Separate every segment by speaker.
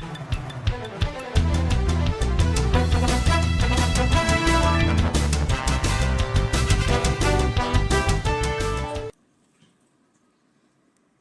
Speaker 1: you.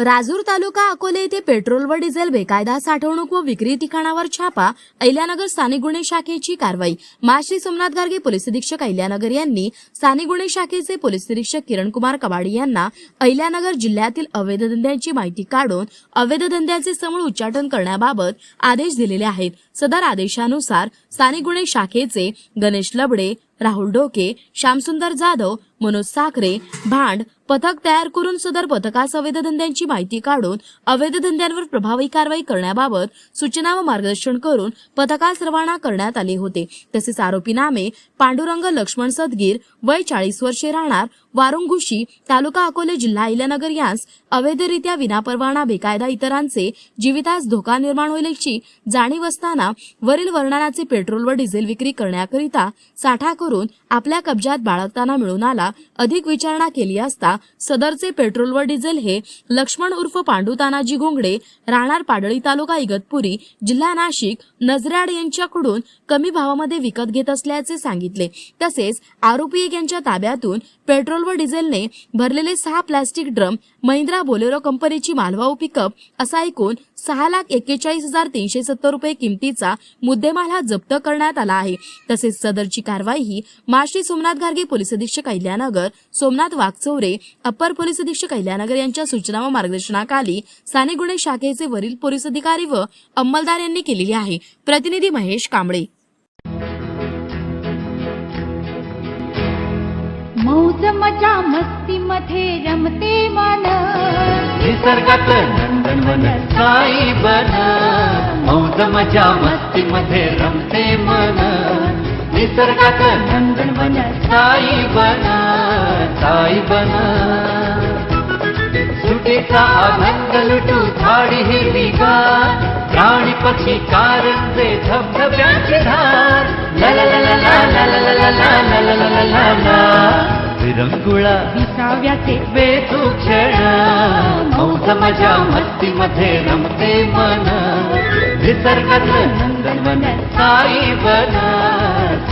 Speaker 1: Rajur तालुका अकोले येथे petrol व diesel बेकायदा साठवणूक व विक्री ठिकाणावर छापा अहिल्यानगर स्थानिक गुन्हे शाखेची कारवाई. माश्री सोमनाथ गार्गे पोलीस अधीक्षक अहिल्यानगर यांनी स्थानिक गुन्हे शाखेचे पोलीस निरीक्षक किरण कुमार कबाडी यांना अहिल्यानगर जिल्ह्यातील अवैध धंद्यांची माहिती काढून अवैध धंद्याचे समूळ उच्चाटन करण्याबाबत आदेश दिलेले आहेत. सदर आदेशानुसार स्थानिक गुन्हे शाखेचे गणेश लबडे राहुल डोके श्यामसुंदर जाधव मनोज साखरे भांड पथक तयार करून सदर पथकास अवैध धंद्यांची माहिती काढून अवैध धंद्यांवर प्रभावी कारवाई करण्याबाबत सूचना व मार्गदर्शन करून पथकास रवाना करण्यात आले होते. तसेच आरोपी नामे पांडुरंग लक्ष्मण सदगीर वय चाळीस वर्षे राहणार वारुंगुशी तालुका अकोले जिल्हा इलानगर यांस अवैधरित्या विनापरवाना बेकायदा इतरांचे जीवितास धोका निर्माण होईल जाणीव असताना वरील वर्णनाचे पेट्रोल व डिझेल विक्री करण्याकरिता साठा करून आपल्या कब्जात बाळगताना मिळून आला अधिक विचारणा केली असता सदरचे पेट्रोल व डिझेल हे लक्ष्मण उर्फ पांडू तानाजी घोंगडे राहणार पाडळी तालुका इगतपुरी जिल्हा नाशिक नजराड यांच्याकडून कमी भावामध्ये विकत घेत असल्याचे सांगितले. तसेच आरोपी एक यांच्या ताब्यातून पेट्रोल व डिझेलने भरलेले सहा प्लास्टिक ड्रम महिंद्रा बोलेरो कंपनीची मालवाहू पिकअप असा एकूण सहा लाख एक्केचाळीस हजार तीनशे सत्तर रुपये किमतीचा मुद्देमाल हा जप्त करण्यात आला आहे. तसेच सदरची कारवाई ही माश्री सोमनाथ गार्गे पोलीस अधीक्षक अहिल्यानगर सोमनाथ वागचौरे अप्पर पोलीस अधीक्षक अहिल्यानगर यांच्या सूचना व मार्गदर्शनाखाली स्थानिक गुन्हे शाखेचे वरील पोलीस अधिकारी व अंमलदार यांनी केलेली आहे. प्रतिनिधी महेश कांबळे.
Speaker 2: मौज मजा मस्ती मध्ये रमते मन.
Speaker 3: निसर्गात नंदनवन साई बन. मौज मजा मस्ती मध्ये रमते मन. निसर्गात नंदनवन साई बन साई बन सुटीचा आनंद लुटू झाडी हिरवीगार प्राणी पक्षी कारंजे धबधब्याची धार ला ला ला ला ला ला ला ला ला ला ला ला ला ला ला विरंगुळा
Speaker 2: विसाव्याचे
Speaker 3: वेचू क्षण मौज मजा मस्ती मध्ये रमते मन निसर्गात नंदनवन साई बन साई बन